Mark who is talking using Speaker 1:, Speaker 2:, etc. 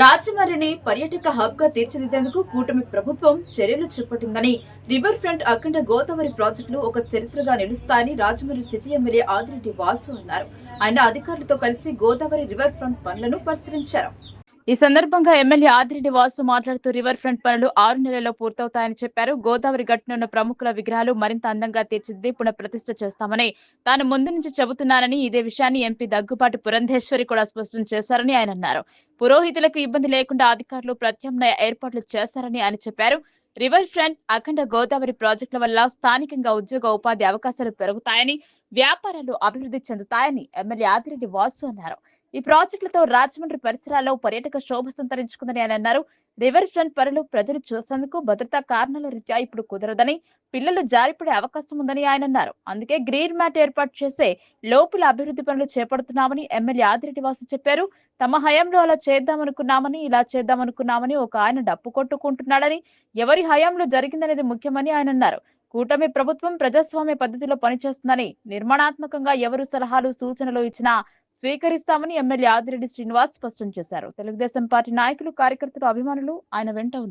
Speaker 1: రాజమండ్రిని పర్యాటక హబ్గా తీర్చిదిద్దేందుకు కూటమి ప్రభుత్వం చర్యలు చేపట్టిందని రివర్ ఫ్రంట్ అఖండ గోదావరి ప్రాజెక్టులు ఒక చరిత్రగా నిలుస్తాయని రాజమండ్రి సిటీ ఎమ్మెల్యే ఆదిరెడ్డి వాసు అన్నారు. ఆయన అధికారులతో కలిసి గోదావరి రివర్ ఫ్రంట్ పనులను పరిశీలించారు. ఈ సందర్భంగా ఎమ్మెల్యే ఆదిరెడ్డి వాసు మాట్లాడుతూ రివర్ ఫ్రంట్ పనులు ఆరు నెలల్లో పూర్తవుతాయని చెప్పారు. గోదావరి గట్టున ఉన్న ప్రముఖుల విగ్రహాలు మరింత అందంగా తీర్చిదిద్ది పునఃప్రతిష్ఠ చేస్తామని తాను ముందు నుంచి చెబుతున్నానని ఇదే విషయాన్ని ఎంపీ దగ్గుపాటి పురంధేశ్వరి కూడా స్పష్టం చేశారని ఆయన అన్నారు. పురోహితులకు ఇబ్బంది లేకుండా అధికారులు ప్రత్యామ్నాయ ఏర్పాట్లు చేస్తారని ఆయన చెప్పారు. రివర్ ఫ్రంట్ అఖండ గోదావరి ప్రాజెక్టుల వల్ల స్థానికంగా ఉద్యోగ ఉపాధి అవకాశాలు పెరుగుతాయని వ్యాపారాలు అభివృద్ధి చెందుతాయని ఎమ్మెల్యే ఆదిరెడ్డి వాసు అన్నారు. ఈ ప్రాజెక్టులతో రాజమండ్రి పరిసరాల్లో పర్యాటక శోభ సంతరించుకుందని ఆయన అన్నారు. రివర్ ఫ్రంట్ పనులు ప్రజలు చూసేందుకు భద్రతా కారణాల రీత్యా ఇప్పుడు కుదరదని పిల్లలు జారిపడే అవకాశం ఉందని ఆయన అన్నారు. అందుకే గ్రీన్ మ్యాట్ ఏర్పాటు చేసే లోపల అభివృద్ధి పనులు చేపడుతున్నామని ఎమ్మెల్యే ఆదిరెడ్డి వాసు చెప్పారు. తమ హయాంలో అలా చేద్దామనుకున్నామని ఇలా చేద్దామనుకున్నామని ఒక ఆయన డప్పు కొట్టుకుంటున్నాడని ఎవరి హయాంలో జరిగిందనేది ముఖ్యమని ఆయన అన్నారు. కూటమి ప్రభుత్వం ప్రజాస్వామ్య పద్ధతిలో పనిచేస్తుందని నిర్మాణాత్మకంగా ఎవరు సలహాలు సూచనలు ఇచ్చినా స్వీకరిస్తామని ఎమ్మెల్యే ఆదిరెడ్డి శ్రీనివాస్ స్పష్టం చేశారు. తెలుగుదేశం పార్టీ నాయకులు కార్యకర్తలు అభిమానులు ఆయన వెంట ఉన్నారు.